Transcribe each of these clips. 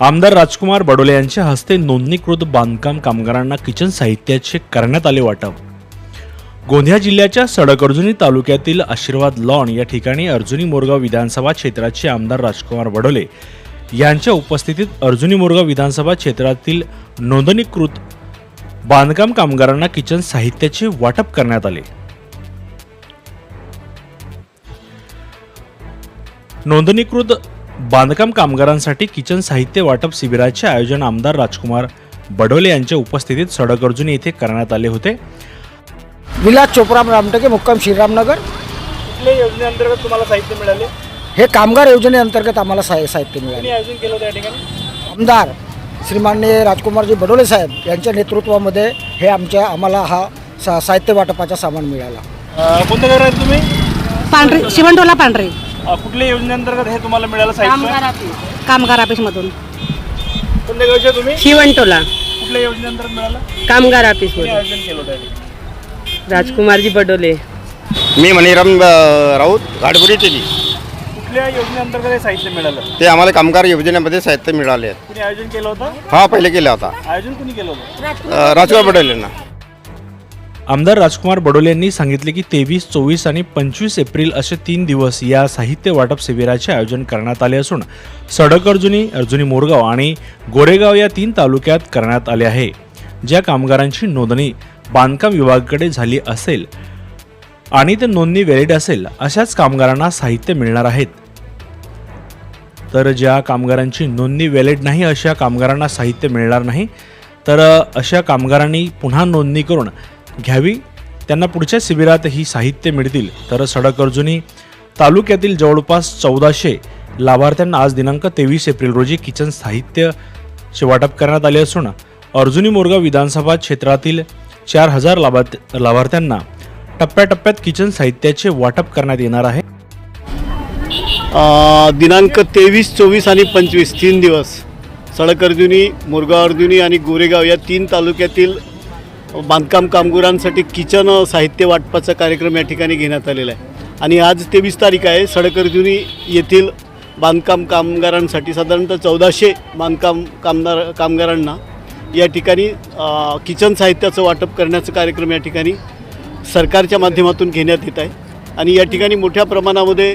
आमदार राजकुमार बडोले यांच्या हस्ते नोंदणीकृत बांधकाम कामगारांना किचन साहित्याचे करण्यात आले वाटप. गोंदिया जिल्ह्याच्या सडक अर्जुनी तालुक्यातील आशीर्वाद लॉन या ठिकाणी अर्जुनी मोरगाव विधानसभा क्षेत्राचे आमदार राजकुमार बडोले यांच्या उपस्थितीत अर्जुनी मोरगाव विधानसभा क्षेत्रातील नोंदणीकृत बांधकाम कामगारांना किचन साहित्याचे वाटप करण्यात आले. नोंदणीकृत बांधकाम कामगारांसाठी किचन साहित्य वाटप शिबिराचे आयोजन आमदार राजकुमार बडोले यांच्या उपस्थितीत सडक अर्जुनी येथे करण्यात आले होते. विलास चोपराम रामटके मुक्काम श्रीरामनगर. कुठल्या योजनेअंतर्गत तुम्हाला साहित्य मिळाले? हे कामगार योजनेअंतर्गत आम्हाला साहि साहित्य मिळाले. आयोजन केलं होतं या ठिकाणी? आमदार श्रीमान्य राजकुमारजी बडोले साहेब यांच्या नेतृत्वामध्ये हे आमच्या आम्हाला हा सा साहित्य वाटपाचा सामान मिळाला. कोणत्या घर आहेत तुम्ही? पांढरी शिवणटोला पांढरी. कुठल्या योजनेअंतर्गत हे तुम्हाला मिळालं कामगार ऑफिस कामगार ऑफिसमधून. कोणत्या गावचे तुम्ही? शिवणटोला. कुठल्या योजनेअंतर्गत मिळालं? कामगार ऑफिसमधून. आयोजन केलं होतं या ठिकाणी राजकुमारजी बडोले मी मणिराम अ, राऊत गाडबुरी टेली. कुठल्या योजनेअंतर्गत हे साहित्य मिळालं? ते आम्हाला कामगार योजनेमध्ये साहित्य मिळाले. कुणी आयोजन केलं होतं? हा पहिले केला होता. आयोजन कुणी केलं होतं? अ, राजकुमार पटेल यांना आमदार राजकुमार बडोले यांनी सांगितले की तेवीस चोवीस आणि पंचवीस एप्रिल असे तीन दिवस या साहित्य वाटप शिबिराचे आयोजन करण्यात आले असून सडक अर्जुनी अर्जुनी मोरगाव आणि गोरेगाव या तीन तालुक्यात करण्यात आले आहे. ज्या कामगारांची नोंदणी बांधकाम विभागाकडे झाली असेल आणि ते नोंदणी व्हॅलिड असेल अशाच कामगारांना साहित्य मिळणार आहेत. तर ज्या कामगारांची नोंदणी वेलेड नाही अशा कामगारांना साहित्य मिळणार नाही तर अशा कामगारांनी पुन्हा नोंदणी करून घ्यावी. त्यांना पुढच्या शिबिरात ही साहित्य मिळतील. तर सडक अर्जुनी तालुक्यातील जवळपास चौदाशे लाभार्थ्यांना आज दिनांक तेवीस एप्रिल रोजी किचन साहित्याचे वाटप करण्यात आले असून अर्जुनी मोरगाव विधानसभा क्षेत्रातील चार हजार लाभार्थ लाभार्थ्यांना टप्प्याटप्प्यात किचन साहित्याचे वाटप करण्यात येणार आहे. दिनांक तेवीस चोवीस आणि पंचवीस तीन दिवस सडक अर्जुनी मुरगाव अर्जुनी आणि गोरेगाव या तीन तालुक्यातील बांधकाम कामगारांसाठी किचन साहित्य वाटपाचा कार्यक्रम या ठिकाणी घेण्यात आलेला आहे. आणि आज तेवीस तारीख आहे सडकर्जुनी येथील बांधकाम कामगारांसाठी साधारणतः चौदाशे बांधकाम कामगार कामगारांना या ठिकाणी किचन साहित्याचं वाटप करण्याचा कार्यक्रम या ठिकाणी सरकारच्या माध्यमातून घेण्यात येत आहे. आणि या ठिकाणी मोठ्या प्रमाणामध्ये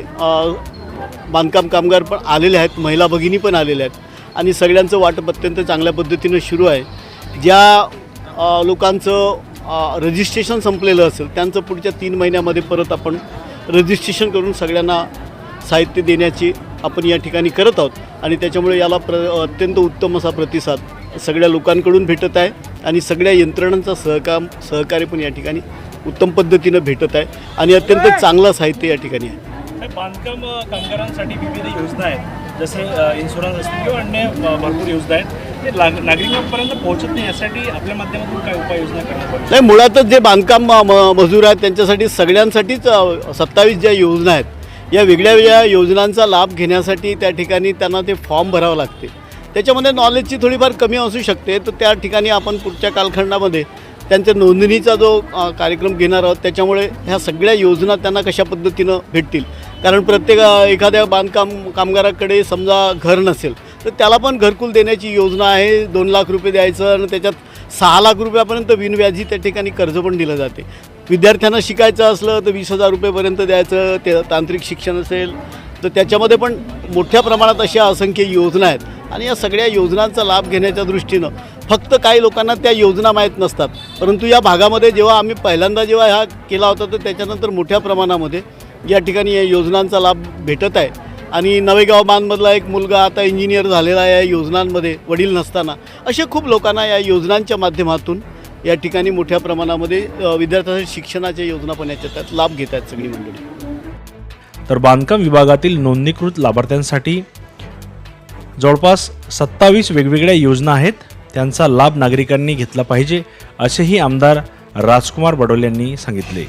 बांधकाम कामगार पण आलेले आहेत महिला भगिनी पण आलेल्या आहेत. आणि सगळ्यांचं वाटप अत्यंत चांगल्या पद्धतीनं सुरू आहे. ज्या लोकांचं रजिस्ट्रेशन संपलेलं असेल त्यांचं पुढच्या तीन महिन्यामध्ये परत आपण रजिस्ट्रेशन करून सगळ्यांना साहित्य देण्याची आपण या ठिकाणी करत आहोत. आणि त्याच्यामुळे याला प्र अत्यंत उत्तम असा प्रतिसाद सगळ्या लोकांकडून भेटत आहे. आणि सगळ्या यंत्रणांचा सहकाम सहकार्य पण या ठिकाणी उत्तम पद्धतीनं भेटत आहे. आणि अत्यंत चांगलं साहित्य या ठिकाणी आहे. बांधकाम कामगारांसाठी विविध योजना आहेत. जसे इन्शुरन्स असतील किंवा अन्य भरपूर योजना आहेत. नागरिकांपर्यंत पोहोचत नाही यासाठी आपल्या माध्यमातून काय उपाययोजना नाही मुळातच जे बांधकाम म- मजूर आहेत त्यांच्यासाठी सगळ्यांसाठीच सत्तावीस ज्या योजना आहेत या वेगळ्या वेगळ्या योजनांचा लाभ घेण्यासाठी त्या ठिकाणी त्यांना ते फॉर्म भरावं लागते. त्याच्यामध्ये नॉलेजची थोडीफार कमी असू शकते तर त्या ठिकाणी आपण पुढच्या कालखंडामध्ये त्यांच्या नोंदणीचा जो कार्यक्रम घेणार आहोत त्याच्यामुळे ह्या सगळ्या योजना त्यांना कशा पद्धतीनं भेटतील? कारण प्रत्येक एखाद्या बांधकाम कामगाराकडे समजा घर नसेल तर त्याला पण घरकुल देण्याची योजना आहे. दोन लाख रुपये द्यायचं आणि त्याच्यात सहा लाख रुपयापर्यंत बिनव्याजी त्या ठिकाणी कर्ज पण दिलं जाते. विद्यार्थ्यांना शिकायचं असलं तर वीस हजार रुपयेपर्यंत द्यायचं ते तांत्रिक शिक्षण असेल. तर त्याच्यामध्ये पण मोठ्या प्रमाणात अशा असंख्य योजना आहेत. आणि या सगळ्या योजनांचा लाभ घेण्याच्या दृष्टीनं फक्त काही लोकांना त्या योजना माहीत नसतात. परंतु या भागामध्ये जेव्हा आम्ही पहिल्यांदा जेव्हा ह्या केला होता तर त्याच्यानंतर मोठ्या प्रमाणामध्ये या ठिकाणी या योजनांचा लाभ भेटत आहे. आणि नवेगाव बांधमधला एक मुलगा आता इंजिनियर झालेला आहे या योजनांमध्ये वडील नसताना. अशा खूप लोकांना या योजनांच्या माध्यमातून या ठिकाणी मोठ्या प्रमाणामध्ये विद्यार्थ्यांसाठी शिक्षणाच्या योजना पण याच्या त्यात लाभ घेत आहेत सगळी मंडळी. तर बांधकाम विभागातील नोंदणीकृत लाभार्थ्यांसाठी जवळपास सत्तावीस वेगवेगळ्या योजना आहेत. त्यांचा लाभ नागरिकांनी घेतला पाहिजे असेही आमदार राजकुमार बडोले यांनी सांगितले.